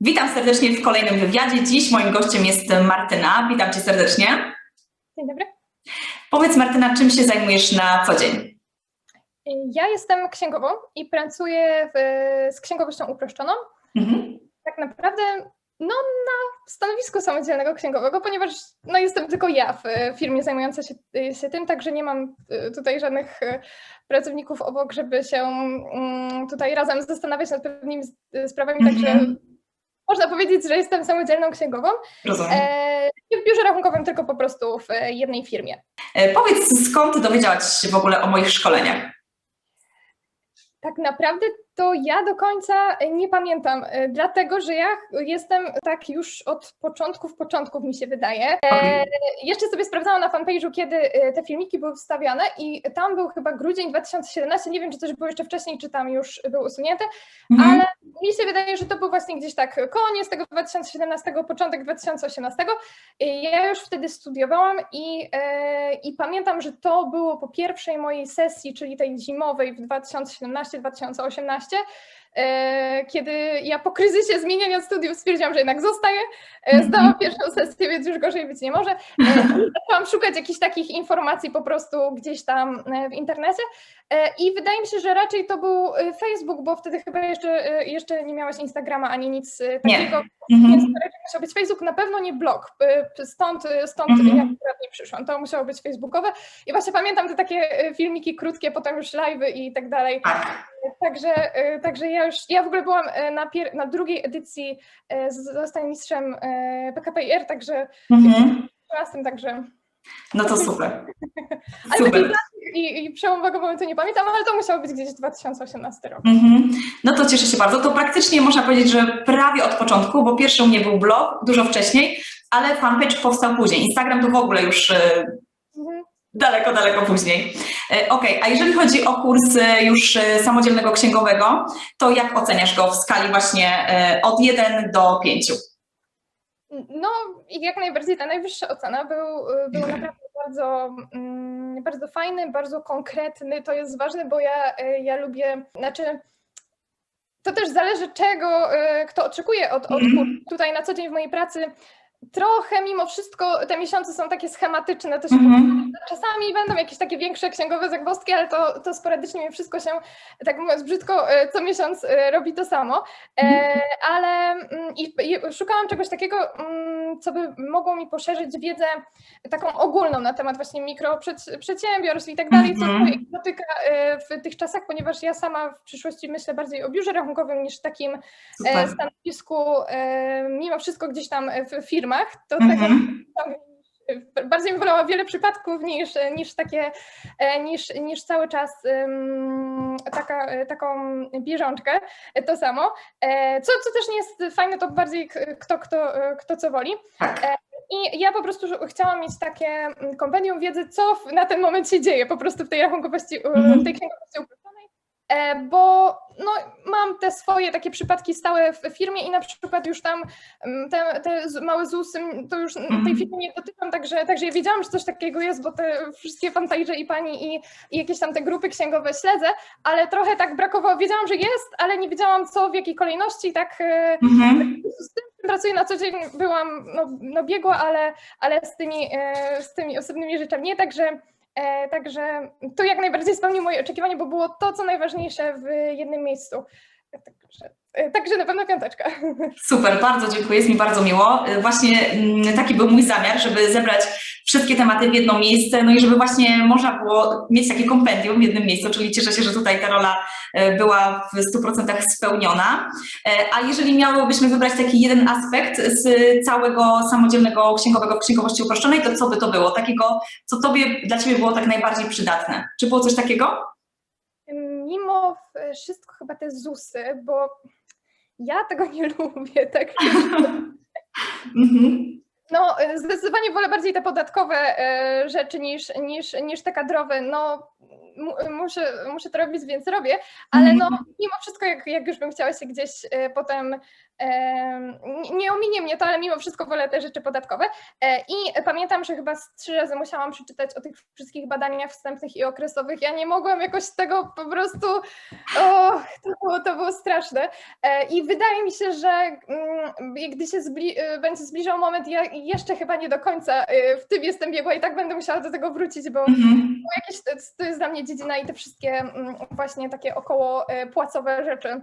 Witam serdecznie w kolejnym wywiadzie. Dziś moim gościem jest Martyna. Witam cię serdecznie. Dzień dobry. Powiedz Martyna, czym się zajmujesz na co dzień? Ja jestem księgową i pracuję w, z księgowością uproszczoną. Mhm. Tak naprawdę no, na stanowisku samodzielnego księgowego, ponieważ no, jestem tylko ja w firmie zajmująca się, się tym, także nie mam y, tutaj żadnych y, pracowników obok, żeby się mm, tutaj razem zastanawiać nad pewnymi sprawami, także Mhm. Można powiedzieć, że jestem samodzielną księgową. Rozumiem. Nie w biurze rachunkowym, tylko po prostu w e, jednej firmie. E, Powiedz, skąd dowiedziałaś się w ogóle o moich szkoleniach? Tak naprawdę to ja do końca nie pamiętam, e, dlatego że ja jestem tak już od początków, początków mi się wydaje. E, jeszcze sobie sprawdzałam na fanpage'u, kiedy e, te filmiki były wstawiane i tam był chyba grudzień 2017, nie wiem czy coś było jeszcze wcześniej, czy tam już był usunięte, Mhm. ale mi się wydaje, że to był właśnie gdzieś tak koniec tego 2017, początek 2018. I Ja już wtedy studiowałam i, e, i pamiętam, że to było po pierwszej mojej sesji, czyli tej zimowej w 2017-2018, e, kiedy ja po kryzysie zmieniania studiów stwierdziłam, że jednak zostaję. E, Zdałam pierwszą sesję, więc już gorzej być nie może. E, Zaczęłam szukać jakichś takich informacji po prostu gdzieś tam e, w internecie E, I wydaje mi się, że raczej to był e, Facebook, bo wtedy chyba jeszcze, e, jeszcze nie miałaś Instagrama ani nic e, Nie. takiego, więc Mhm. to raczej musiał być Facebook, na pewno nie blog. E, Stąd, stąd Mhm. ja akurat nie przyszłam. To musiało być facebookowe. I właśnie pamiętam te takie e, filmiki krótkie, potem już live'y i tak dalej. Tak. Także, e, także ja już, ja w ogóle byłam e, na, pier, na drugiej edycji e, Zostań mistrzem e, PKPIR, także Mhm. razem, także No to super. Ale takiej Super. i, i przełomowego momentu nie pamiętam, ale to musiało być gdzieś 2018 rok. Mhm. No to cieszę się bardzo. To praktycznie można powiedzieć, że prawie od początku, bo pierwszy u mnie był blog, dużo wcześniej, ale fanpage powstał później. Instagram to w ogóle już. Daleko, daleko później. E, Okej, a jeżeli chodzi o kurs e, już e, samodzielnego księgowego, to jak oceniasz go w skali właśnie od 1 do 5? No i jak najbardziej ta najwyższa ocena był, był Dziękuję. naprawdę bardzo, mm, bardzo fajny, bardzo konkretny. To jest ważne, bo ja, ja lubię, znaczy to też zależy czego kto oczekuje od, od Mhm. kursu. Tutaj na co dzień w mojej pracy trochę mimo wszystko te miesiące są takie schematyczne, to się Mhm. Czasami będą jakieś takie większe księgowe zagwozdki, ale to, to sporadycznie mi wszystko się, tak mówiąc brzydko, e, co miesiąc e, robi to samo. E, ale mm, i, i szukałam czegoś takiego, mm, co by mogło mi poszerzyć wiedzę taką ogólną na temat właśnie mikroprzedsiębiorstw i tak dalej, co Mhm. tutaj dotyka e, w tych czasach, ponieważ ja sama w przyszłości myślę bardziej o biurze rachunkowym niż takim Super. stanowisku, mimo wszystko gdzieś tam w firmach, to tego Mhm. bardziej bym wolała wiele przypadków niż, niż takie, e, niż, niż cały czas taka, e, taką bieżączkę, to samo. E, Co, co też nie jest fajne, to bardziej kto, kto, kto co woli. Tak. I ja po prostu chciałam mieć takie mm, kompendium wiedzy, co na ten moment się dzieje po prostu w tej rachunkowości, Mhm. w tej księgowości uproszczonej. Bo no, mam te swoje takie przypadki stałe w firmie i na przykład już tam mm, te, te małe ZUSy to już tej Mhm. firmy nie dotyczą, także, także ja wiedziałam, że coś takiego jest, bo te wszystkie fanpage i pani i, i jakieś tam te grupy księgowe śledzę, ale trochę tak brakowało, wiedziałam, że jest, ale nie wiedziałam co, w jakiej kolejności, tak e, Mhm. z tym pracuję na co dzień byłam no, no biegła, ale, ale z, tymi, e, z tymi osobnymi rzeczami nie, także, także to jak najbardziej spełniło moje oczekiwanie, bo było to, co najważniejsze w jednym miejscu. Także, e, także na pewno piąteczka. Super, bardzo dziękuję, jest mi bardzo miło. E, Właśnie mm, taki był mój zamiar, żeby zebrać wszystkie tematy w jedno miejsce, no i żeby właśnie można było mieć takie kompendium w jednym miejscu, czyli cieszę się, że tutaj ta rola e, była w 100% spełniona. E, A jeżeli miałybyśmy wybrać taki jeden aspekt z całego samodzielnego księgowego księgowości uproszczonej, to co by to było? Takiego, co tobie, dla ciebie było tak najbardziej przydatne? Czy było coś takiego? Mimo wszystko chyba te ZUSy, bo ja tego nie lubię, tak Mhm. No, zdecydowanie wolę bardziej te podatkowe e, rzeczy niż, niż, niż te kadrowe. No, mu, muszę, muszę to robić, więc robię, ale no, mimo wszystko, jak, jak już bym chciała się gdzieś e, potem em, nie- nie ominie mnie to, ale mimo wszystko wolę te rzeczy podatkowe. E, I pamiętam, że chyba trzy razy musiałam przeczytać o tych wszystkich badaniach wstępnych i okresowych. Ja nie mogłam jakoś tego po prostu. O, to, było, to było straszne. E, I wydaje mi się, że mm, gdy się zbli- e, będzie zbliżał moment, ja jeszcze chyba nie do końca w tym jestem biegła i tak będę musiała do tego wrócić, bo Mhm. jakieś, to, jest dla mnie dziedzina i te wszystkie mm, właśnie takie około płacowe rzeczy,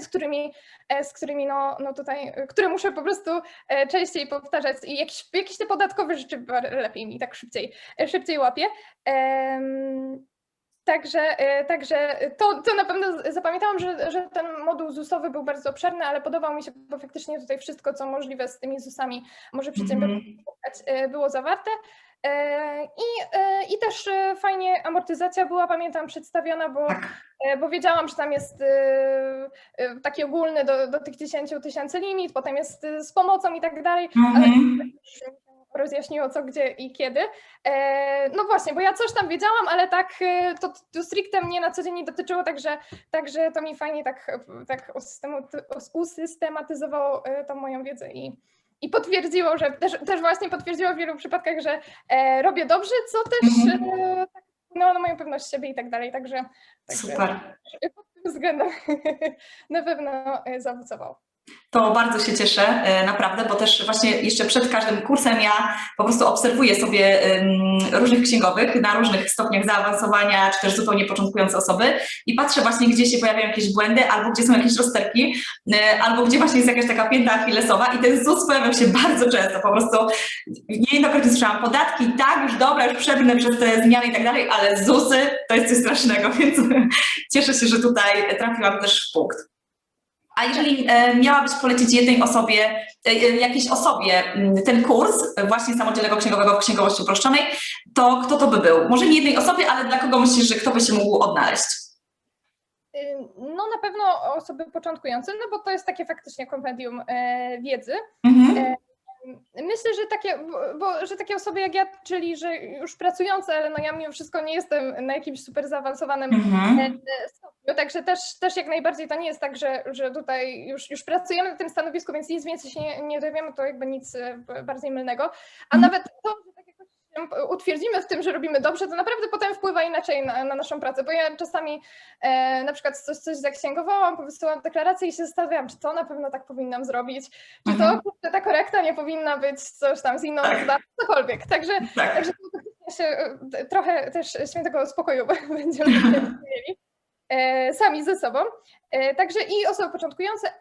z którymi, e, z którymi no, no tutaj, które muszę po prostu e, częściej powtarzać i jakieś, jakieś te podatkowe rzeczy lepiej mi tak szybciej, e, szybciej łapie. Em, Także, także to, to na pewno zapamiętałam, że, że ten moduł ZUS-owy był bardzo obszerny, ale podobał mi się, bo faktycznie tutaj wszystko, co możliwe z tymi ZUS-ami może przedsiębiorstwo Mhm. szukać, e, było zawarte. I, I też e, fajnie amortyzacja była, pamiętam, przedstawiona, bo, Tak. e, bo wiedziałam, że tam jest e, taki ogólny do, do tych 10 tysięcy limit, potem jest z pomocą i tak dalej. Ale Mhm. rozjaśniło co, gdzie i kiedy. No właśnie, bo ja coś tam wiedziałam, ale tak to, to stricte mnie na co dzień nie dotyczyło, także, także to mi fajnie tak, tak usystematy- usystematyzowało tą moją wiedzę i, i potwierdziło, że też, też właśnie potwierdziło w wielu przypadkach, że e, robię dobrze, co też Mhm. e, tak wpłynęło na moją pewność siebie i tak dalej, także, także Super. pod tym względem na pewno e, zaowocowało. To bardzo się cieszę, e, naprawdę, bo też właśnie jeszcze przed każdym kursem ja po prostu obserwuję sobie różnych księgowych na różnych stopniach zaawansowania, czy też zupełnie początkujące osoby i patrzę właśnie, gdzie się pojawiają jakieś błędy, albo gdzie są jakieś rozterki, e, albo gdzie właśnie jest jakaś taka pięta achillesowa i ten ZUS pojawiał się bardzo często, po prostu niejednokrotnie słyszałam podatki, tak, już dobra, już przebnę przez te zmiany i tak dalej, ale ZUSy to jest coś strasznego, więc cieszę się, że tutaj trafiłam też w punkt. A jeżeli e, miałabyś polecić jednej osobie, e, e, jakiejś osobie ten kurs właśnie samodzielnego księgowego w księgowości uproszczonej, to kto to by był? Może nie jednej osobie, ale dla kogo myślisz, że kto by się mógł odnaleźć? Y, No na pewno osoby początkujące, no bo to jest takie faktycznie kompendium wiedzy. Mhm. Myślę, że takie, bo- że takie osoby jak ja, czyli że już pracujące, ale no ja mimo wszystko nie jestem na jakimś super zaawansowanym Mhm. e, stopniu, także też, też jak najbardziej to nie jest tak, że, że tutaj już, już pracujemy na tym stanowisku, więc nic więcej się nie, nie dowiemy, to jakby nic e, bardziej mylnego. A Mhm. nawet to, że tak jakoś się utwierdzimy w tym, że robimy dobrze, to naprawdę potem wpływa inaczej na, na naszą pracę, bo ja czasami e, na przykład coś, coś zaksięgowałam, wysyłam deklarację i się zastanawiam, czy to na pewno tak powinnam zrobić, czy Mhm. to kurczę, ta korekta nie powinna być coś tam z inną Tak. cokolwiek. Także, Tak. także się e, trochę też świętego spokoju będziemy mieli e, sami ze sobą. E, Także i osoby początkujące.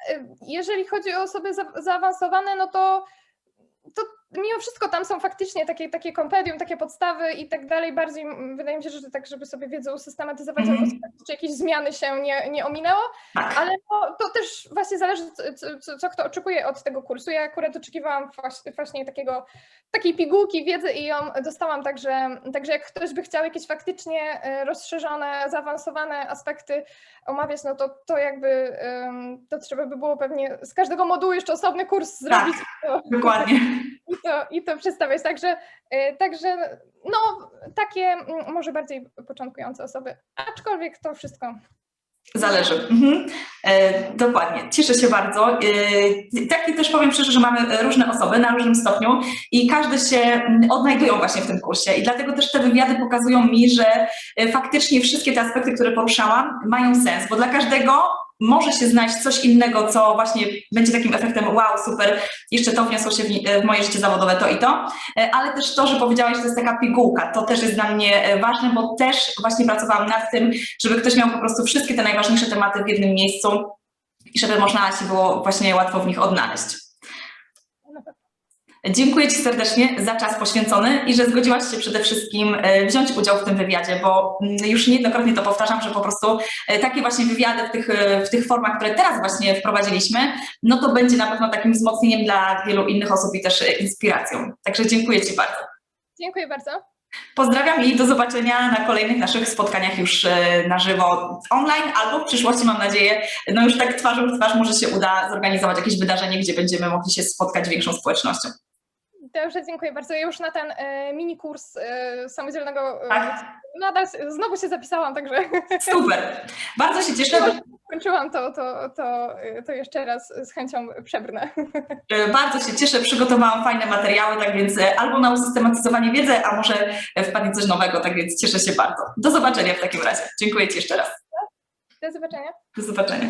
Jeżeli chodzi o osoby za- zaawansowane, no to mimo wszystko tam są faktycznie takie, takie kompendium, takie podstawy i tak dalej. Bardziej mm, wydaje mi się, że tak, żeby sobie wiedzę usystematyzować, Mhm. albo czy jakieś zmiany się nie, nie ominęło. Tak. Ale to, to też właśnie zależy, co, co- co, kto oczekuje od tego kursu. Ja akurat oczekiwałam właśnie, właśnie takiego, takiej pigułki wiedzy i ją dostałam, także, także jak ktoś by chciał jakieś faktycznie e, rozszerzone, zaawansowane aspekty omawiać, no to, to jakby to trzeba by było pewnie z każdego modułu jeszcze osobny kurs zrobić to, Dokładnie. i, to, i to przedstawiać. Także, e, także no takie mm, może bardziej początkujące osoby, aczkolwiek to wszystko Zależy. Mhm. E, dokładnie. Cieszę się bardzo. E, tak też powiem szczerze, że mamy różne osoby na różnym stopniu i każdy się mm, odnajdują właśnie w tym kursie i dlatego też te wywiady pokazują mi, że e, faktycznie wszystkie te aspekty, które poruszałam mają sens, bo dla każdego może się znaleźć coś innego, co właśnie będzie takim efektem wow, super, jeszcze to wniosło się w, moje życie zawodowe, to i to, E, ale też to, że powiedziałaś, że to jest taka pigułka, to też jest dla mnie e, ważne, bo też właśnie pracowałam nad tym, żeby ktoś miał po prostu wszystkie te najważniejsze tematy w jednym miejscu i żeby można się było właśnie łatwo w nich odnaleźć. Dziękuję Ci serdecznie za czas poświęcony i że zgodziłaś się przede wszystkim e, wziąć udział w tym wywiadzie, bo mm, już niejednokrotnie to powtarzam, że po prostu e, takie właśnie wywiady w tych, e, w tych formach, które teraz właśnie wprowadziliśmy, no to będzie na pewno takim wzmocnieniem dla wielu innych osób i też inspiracją. Także dziękuję Ci bardzo. Dziękuję bardzo. Pozdrawiam i do zobaczenia na kolejnych naszych spotkaniach już na żywo online albo w przyszłości mam nadzieję, no już tak twarzą w twarz może się uda zorganizować jakieś wydarzenie, gdzie będziemy mogli się spotkać większą społecznością. Dobrze, dziękuję bardzo. Ja już na ten e, mini kurs e, samodzielnego e, Tak. nadal znowu się zapisałam, także Super. Bardzo się cieszę. kończyłam to, to, to, to jeszcze raz z chęcią przebrnę. Bardzo się cieszę, przygotowałam fajne materiały, tak więc albo na usystematyzowanie wiedzy, a może wpadnie coś nowego, tak więc cieszę się bardzo. Do zobaczenia w takim razie. Dziękuję Ci jeszcze raz. Do zobaczenia. Do zobaczenia.